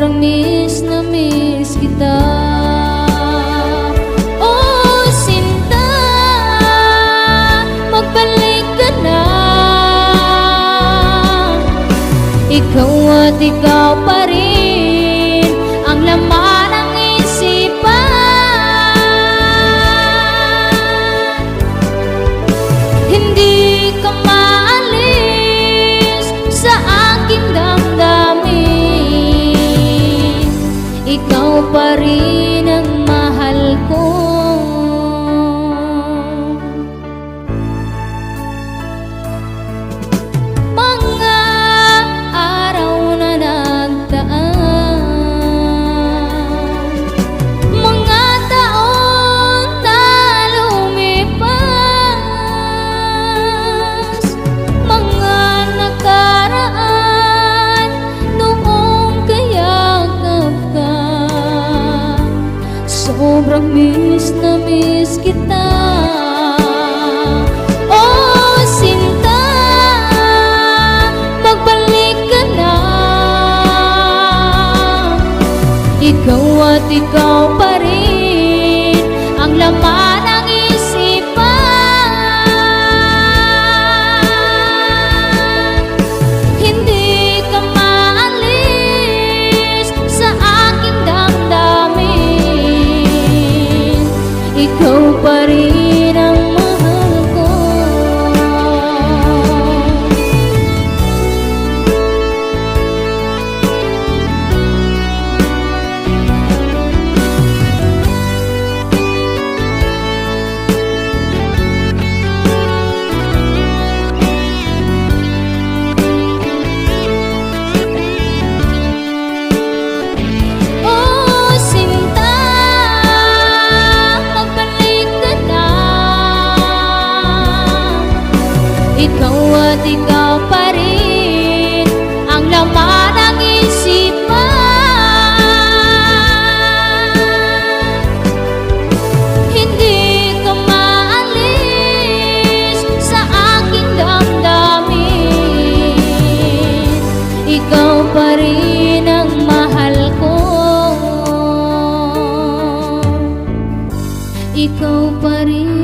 Sobrang miss na miss kita. Oh, ikaw at ikaw pa rin Ang laman ng isipan. Hindi ka maalis sa akin Ikaw pa rin Sobrang miss na miss kita. Oh, sinta Magbalik ka na. Ikaw at ikaw pa rin Rin Ikaw at ikaw pa rin Ang laman ng isipan. Hindi ka maalis Sa aking damdamin. Ikaw pa rin ang mahal ko. Ikaw pa rin.